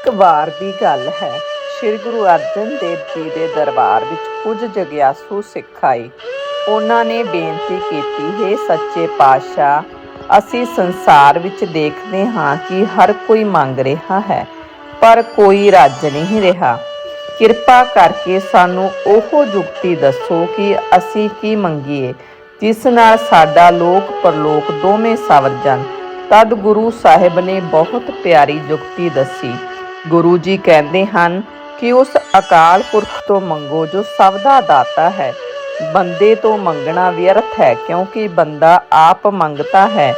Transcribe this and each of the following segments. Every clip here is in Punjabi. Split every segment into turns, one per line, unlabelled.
ਇੱਕ ਵਾਰ ਦੀ ਗੱਲ ਹੈ। ਸ੍ਰੀ ਗੁਰੂ ਅਰਜਨ ਦੇਵ ਜੀ ਦੇ ਦਰਬਾਰ ਵਿੱਚ ਕੁਝ ਜਗਿਆਸੂ ਸਿੱਖ ਆਏ। ਉਹਨਾਂ ਨੇ ਬੇਨਤੀ ਕੀਤੀ, ਹੈ ਸੱਚੇ ਪਾਤਸ਼ਾਹ, ਅਸੀਂ ਸੰਸਾਰ ਵਿੱਚ ਦੇਖਦੇ ਹਾਂ ਕਿ ਹਰ ਕੋਈ ਮੰਗ ਰਿਹਾ ਹੈ, ਪਰ ਕੋਈ ਰੱਜ ਨਹੀਂ ਰਿਹਾ। ਕਿਰਪਾ ਕਰਕੇ ਸਾਨੂੰ ਉਹ ਜੁਗਤੀ ਦੱਸੋ ਕਿ ਅਸੀਂ ਕੀ ਮੰਗੀਏ, ਜਿਸ ਨਾਲ ਸਾਡਾ ਲੋਕ ਪਰਲੋਕ ਦੋਵੇਂ ਸਵਰ ਜਾਣ। ਤਦ ਗੁਰੂ ਸਾਹਿਬ ਨੇ ਬਹੁਤ ਪਿਆਰੀ ਜੁਗਤੀ ਦੱਸੀ। ਗੁਰੂ ਜੀ ਕਹਿੰਦੇ ਹਨ ਕਿ ਉਸ ਅਕਾਲ ਪੁਰਖ ਤੋਂ ਮੰਗੋ ਜੋ ਸਭ ਦਾ ਦਾਤਾ ਹੈ। ਬੰਦੇ ਤੋਂ ਮੰਗਣਾ ਵਿਅਰਥ ਹੈ ਕਿਉਂਕਿ ਬੰਦਾ ਆਪ ਮੰਗਤਾ ਹੈ।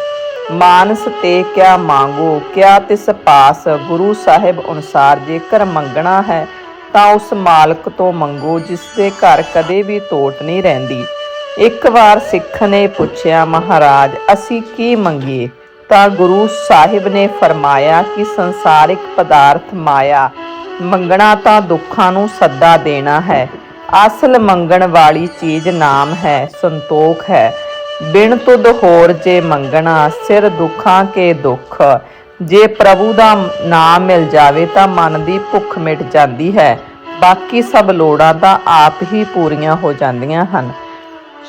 ਮਾਨਸ ਤੇ ਕਿਆ ਮੰਗੋ, ਕਿਆ ਤਿਸ ਪਾਸ ਗੁਰੂ ਸਾਹਿਬ ਅਨੁਸਾਰ ਜੇਕਰ ਮੰਗਣਾ ਹੈ, ਤਾਂ ਉਸ ਮਾਲਕ ਤੋਂ ਮੰਗੋ ਜਿਸ ਦੇ ਘਰ ਕਦੇ ਵੀ ਤੋਟ ਨਹੀਂ ਰਹਿੰਦੀ। ਇੱਕ ਵਾਰ ਸਿੱਖ ਨੇ ਪੁੱਛਿਆ, ਮਹਾਰਾਜ, ਅਸੀਂ ਕੀ ਮੰਗੀਏ? ਤਾਂ ਗੁਰੂ ਸਾਹਿਬ ਨੇ ਫਰਮਾਇਆ ਕਿ ਸੰਸਾਰਿਕ ਪਦਾਰਥ ਮਾਇਆ, ਮੰਗਣਾ ਤਾਂ ਦੁੱਖਾਂ ਨੂੰ ਸੱਦਾ ਦੇਣਾ ਹੈ। ਅਸਲ ਮੰਗਣ ਵਾਲੀ ਚੀਜ਼ ਨਾਮ ਹੈ, ਸੰਤੋਖ ਹੈ। ਬਿਨ ਤੁਧ ਹੋਰ ਜੇ ਮੰਗਣਾ, ਸਿਰ ਦੁੱਖਾਂ ਕੇ ਦੁੱਖ। ਜੇ ਪ੍ਰਭੂ ਦਾ ਨਾਮ ਮਿਲ ਜਾਵੇ ਤਾਂ ਮਨ ਦੀ ਭੁੱਖ ਮਿਟ ਜਾਂਦੀ ਹੈ। ਬਾਕੀ ਸਭ ਲੋੜਾਂ ਤਾਂ ਆਪ ਹੀ ਪੂਰੀਆਂ ਹੋ ਜਾਂਦੀਆਂ ਹਨ।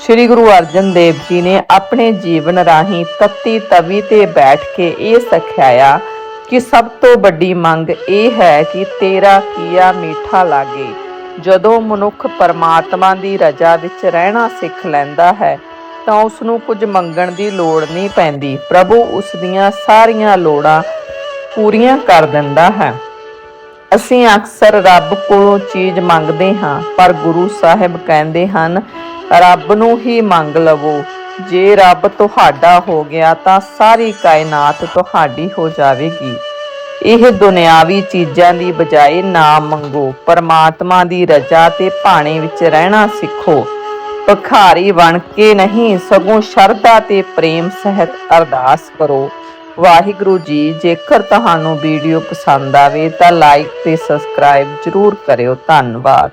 ਸ੍ਰੀ ਗੁਰੂ ਅਰਜਨ ਦੇਵ ਜੀ ਨੇ ਆਪਣੇ ਜੀਵਨ ਰਾਹੀਂ ਤੱਤੀ ਤਵੀ ਤੇ ਬੈਠ ਕੇ ਇਹ ਸਿਖਾਇਆ ਕਿ ਸਭ ਤੋਂ ਵੱਡੀ ਮੰਗ ਇਹ ਹੈ ਕਿ ਤੇਰਾ ਕੀਆ ਮੀਠਾ ਲਾਗੇ। ਜਦੋਂ ਮਨੁੱਖ ਪਰਮਾਤਮਾ ਦੀ ਰਜ਼ਾ ਵਿੱਚ ਰਹਿਣਾ ਸਿੱਖ ਲੈਂਦਾ ਹੈ, ਤਾਂ ਉਸ ਨੂੰ ਕੁਝ ਮੰਗਣ ਦੀ ਲੋੜ ਨਹੀਂ ਪੈਂਦੀ। ਪ੍ਰਭੂ ਉਸ ਦੀਆਂ ਸਾਰੀਆਂ ਲੋੜਾਂ ਪੂਰੀਆਂ ਕਰ ਦਿੰਦਾ ਹੈ। ਅਸੀਂ ਅਕਸਰ ਰੱਬ ਕੋਲੋਂ ਚੀਜ਼ ਮੰਗਦੇ ਹਾਂ, ਪਰ ਗੁਰੂ ਸਾਹਿਬ ਕਹਿੰਦੇ ਹਨ ਰੱਬ ਨੂੰ ਹੀ ਮੰਗ ਲਵੋ। ਜੇ ਰੱਬ ਤੁਹਾਡਾ ਹੋ ਗਿਆ ਤਾਂ ਸਾਰੀ ਕਾਇਨਾਤ ਤੁਹਾਡੀ ਹੋ ਜਾਵੇਗੀ। ਇਹ ਦੁਨਿਆਵੀ ਚੀਜ਼ਾਂ ਦੀ ਬਜਾਏ ਨਾ ਮੰਗੋ, ਪਰਮਾਤਮਾ ਦੀ ਰਜ਼ਾ ਤੇ ਭਾਣੇ ਵਿੱਚ ਰਹਿਣਾ ਸਿੱਖੋ। ਭਖਾਰੀ ਬਣ ਕੇ ਨਹੀਂ, ਸਗੋਂ ਸ਼ਰਧਾ ਤੇ ਪ੍ਰੇਮ ਸਹਿਤ ਅਰਦਾਸ ਕਰੋ। ਵਾਹਿਗੁਰੂ ਜੀ, ਜੇਕਰ ਤੁਹਾਨੂੰ ਵੀਡੀਓ ਪਸੰਦ ਆਵੇ ਤਾਂ ਲਾਈਕ ਤੇ ਸਬਸਕ੍ਰਾਈਬ ਜ਼ਰੂਰ ਕਰਿਓ। ਧੰਨਵਾਦ।